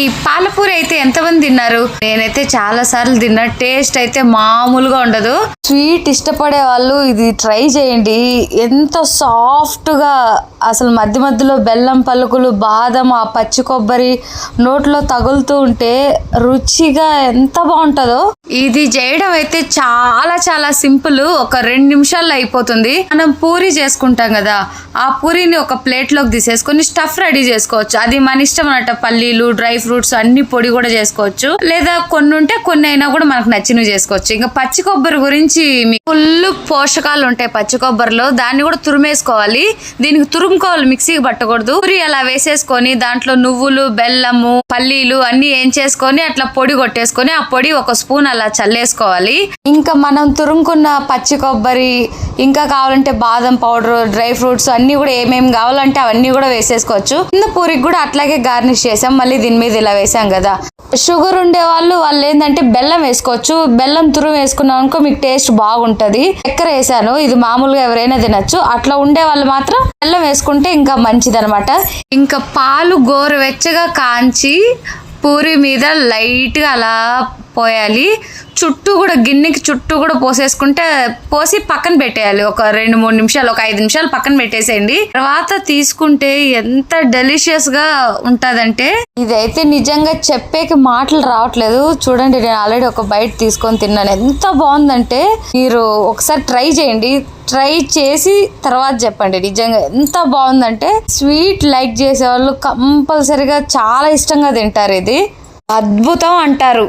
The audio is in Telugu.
ఈ పాలపూర అయితే ఎంతమంది తిన్నారు? నేనైతే చాలా సార్లు తిన్నా. టేస్ట్ అయితే మామూలుగా ఉండదు. స్వీట్ ఇష్టపడే వాళ్ళు ఇది ట్రై చేయండి. ఎంత సాఫ్ట్గా అసలు మధ్య మధ్యలో బెల్లం పలుకులు బాదం ఆ పచ్చి కొబ్బరి నోట్లో తగులుతూ ఉంటే రుచిగా ఎంత బాగుంటుందో. ఇది చేయడం అయితే చాలా చాలా సింపుల్. ఒక రెండు నిమిషాల్లో అయిపోతుంది. మనం పూరి చేసుకుంటాం కదా ఆ పూరిని ఒక ప్లేట్లోకి తీసేసుకొని స్టఫ్ రెడీ చేసుకోవచ్చు. అది మన ఇష్టం అన్నట్టు పల్లీలు డ్రై ఫ్రూట్స్ అన్ని పొడి కూడా చేసుకోవచ్చు. లేదా కొన్ని ఉంటే కొన్ని అయినా కూడా మనకు నచ్చినవి చేసుకోవచ్చు. ఇంకా పచ్చి కొబ్బరి గురించి ఫుల్ పోషకాలు ఉంటాయి పచ్చి కొబ్బరిలో. దాన్ని కూడా తురిమేసుకోవాలి. దీనికి తురుముకోవాలి. మిక్సీకి పట్టకూడదు. పూరి అలా వేసేసుకొని దాంట్లో నువ్వులు బెల్లము పల్లీలు అన్ని ఏం చేసుకొని అట్లా పొడి కొట్టేసుకొని ఆ పొడి ఒక స్పూన్ అలా చల్లేసుకోవాలి. ఇంకా మనం తురుముకున్న పచ్చి కొబ్బరి ఇంకా కావాలంటే బాదం పౌడర్ డ్రై ఫ్రూట్స్ అన్ని కూడా ఏమేమి కావాలంటే అవన్నీ కూడా వేసేసుకోవచ్చు. కింద పూరికి కూడా అట్లాగే గార్నిష్ చేసాం. మళ్ళీ దీని మీద ఇలా వేసాం కదా. షుగర్ ఉండే వాళ్ళు వాళ్ళు ఏంటంటే బెల్లం వేసుకోవచ్చు. బెల్లం తురుము వేసుకున్నాం అనుకో మీకు టేస్ట్ బాగుంటది. చక్కెర వేసాను ఇది మామూలుగా ఎవరైనా తినొచ్చు. అట్లా ఉండే వాళ్ళు మాత్రం బెల్లం వేసుకుంటే ఇంకా మంచిది ఇంకా పాలు గోరువెచ్చగా కాంచి పూరి మీద లైట్గా అలా పోయాలి. చుట్టూ కూడా గిన్నెకి చుట్టూ కూడా పోసేసుకుంటే పోసి పక్కన పెట్టేయాలి. ఒక రెండు మూడు నిమిషాలు ఒక ఐదు నిమిషాలు పక్కన పెట్టేసేయండి. తర్వాత తీసుకుంటే ఎంత డెలిషియస్గా ఉంటుందంటే ఇదైతే నిజంగా చెప్పేకి మాటలు రావట్లేదు. చూడండి నేను ఆల్రెడీ ఒక బయట తీసుకొని తిన్నాను. ఎంత బాగుందంటే మీరు ఒకసారి ట్రై చేయండి. ట్రై చేసి తర్వాత చెప్పండి. నిజంగా ఎంత బాగుందంటే స్వీట్ లైక్ చేసేవాళ్ళు కంపల్సరిగా చాలా ఇష్టంగా తింటారు ఇది. అద్భుతం అంటారు.